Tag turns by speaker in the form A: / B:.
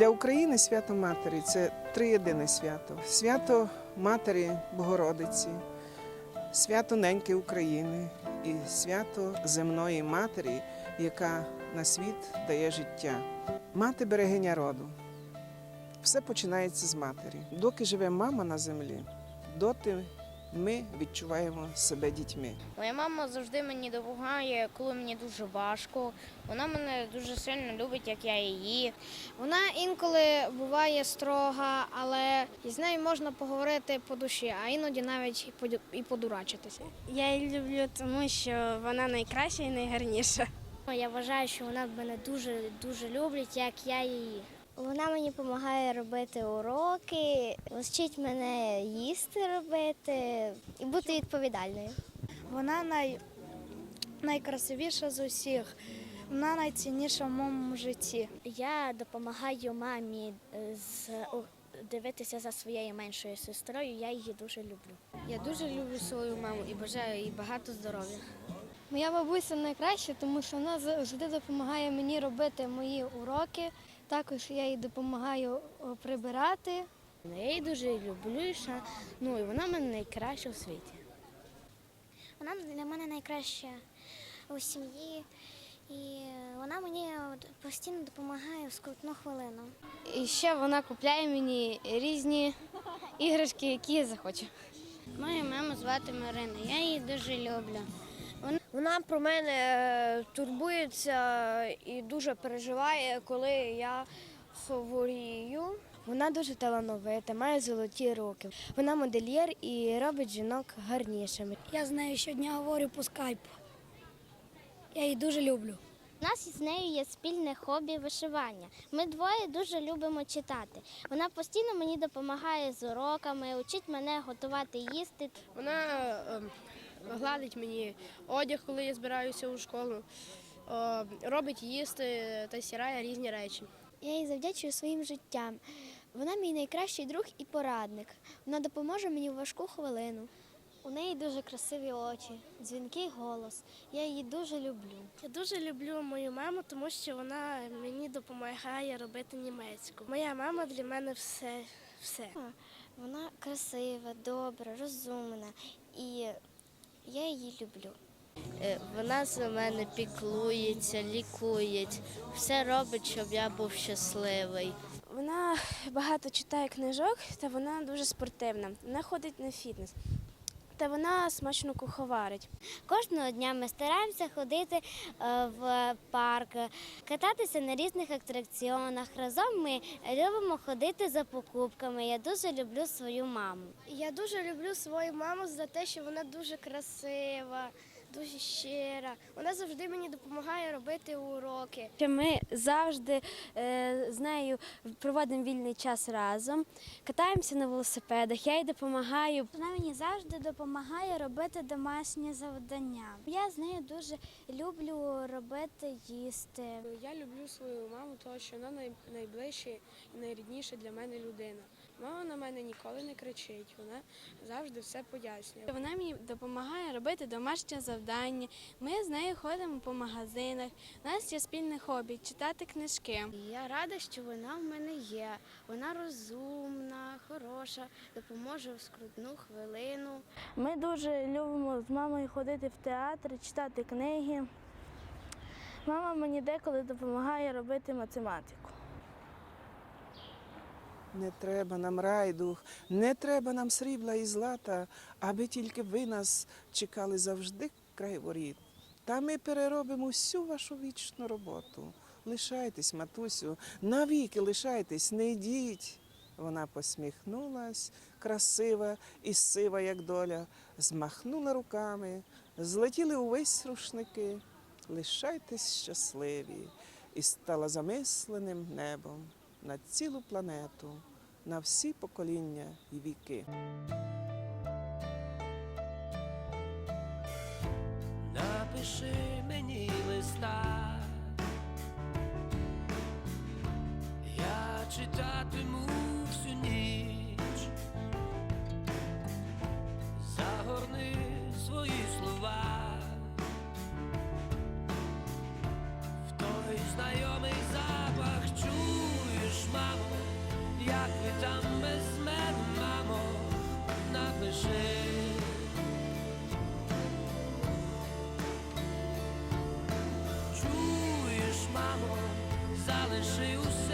A: Для України свято Матері це триєдине свято. Свято Матері Богородиці, свято неньки України і свято земної матері, яка на світ дає життя. Мати берегиня роду. Все починається з матері. Доки живе мама на землі, доти ми відчуваємо себе дітьми.
B: Моя мама завжди мені допомагає, коли мені дуже важко. Вона мене дуже сильно любить, як я її.
C: Вона інколи буває строга, але з нею можна поговорити по душі, а іноді навіть і подю- і подурачитися.
D: Я її люблю, тому що вона найкраща і найгарніша.
E: Я вважаю, що вона мене дуже дуже любить, як я її. Вона мені допомагає робити уроки, вчить мене їсти робити і бути відповідальною.
D: Вона най... найкрасивіша з усіх. Вона найцінніша в моєму житті.
E: Я допомагаю мамі е, з дивитися за своєю меншою сестрою. Я її дуже люблю.
B: Я дуже люблю свою маму і бажаю їй багато здоров'я.
C: Моя бабуся найкраща, тому що вона завжди допомагає мені робити мої уроки. Також я їй допомагаю прибирати.
B: Я її дуже люблю, і ну і вона в мене найкраща у світі.
E: Вона для мене найкраща у сім'ї, і вона мені постійно допомагає в скрутну хвилину.
C: І ще вона купляє мені різні іграшки, які я захочу.
B: Мою маму звати Марина, я її дуже люблю.
C: Вона про мене е, турбується і дуже переживає, коли я хворію. Вона дуже талановита, має золоті руки. Вона модельєр і робить жінок гарнішими.
D: Я з нею щодня говорю по скайпу. Я її дуже люблю.
E: У нас із нею є спільне хобі вишивання. Ми двоє дуже любимо читати. Вона постійно мені допомагає з уроками, учить мене готувати їсти.
F: Вона ем, гладить мені одяг, коли я збираюся у школу, е, робить їсти та стирає різні речі.
C: Я їй завдячую своїм життям. Вона мій найкращий друг і порадник. Вона допоможе мені в важку хвилину. У неї дуже красиві очі, дзвінкий голос. Я її дуже люблю.
D: Я дуже люблю мою маму, тому що вона мені допомагає робити німецьку. Моя мама для мене все. все.
C: Вона красива, добра, розумна і я її люблю.
B: Е, Вона за мене піклується, лікує, все робить, щоб я був щасливий.
D: Вона багато читає книжок, та вона дуже спортивна. Вона ходить на фітнес. Та вона смачно куховарить.
E: Кожного дня ми стараємося ходити е, в парк, кататися на різних атракціонах. Разом ми любимо ходити за покупками. Я дуже люблю свою маму.
D: Я дуже люблю свою маму за те, що вона дуже красива, дуже щира. Вона завжди мені допомагає робити уроки. Ми завжди е, з нею проводимо вільний час разом, катаємося на велосипедах. Я їй допомагаю.
E: Вона мені завжди допомагає робити домашні завдання. Я з нею дуже люблю робити їсти.
F: Я люблю свою маму, тому що вона най- найближча і найрідніша для мене людина. Мама на мене ніколи не кричить, вона завжди все пояснює. Вона мені допомагає робити домашнє завдання. Ми з нею ходимо по магазинах. У нас є спільне хобі читати книжки.
B: Я рада, що вона в мене є. Вона розумна, хороша, допоможе в скрутну хвилину.
D: Ми дуже любимо з мамою ходити в театр, читати книги. Мама мені деколи допомагає робити математику.
A: Не треба нам райдух, не треба нам срібла і злата, аби тільки ви нас чекали завжди край воріт. Та ми переробимо всю вашу вічну роботу. Лишайтесь, матусю, навіки лишайтесь, не йдіть. Вона посміхнулась, красива і сива, як доля, змахнула руками, злетіли увесь рушники. Лишайтесь щасливі, і стала замисленим небом на цілу планету, на всі покоління і віки.
G: Напиши мені листа, я читатиму залиши усе,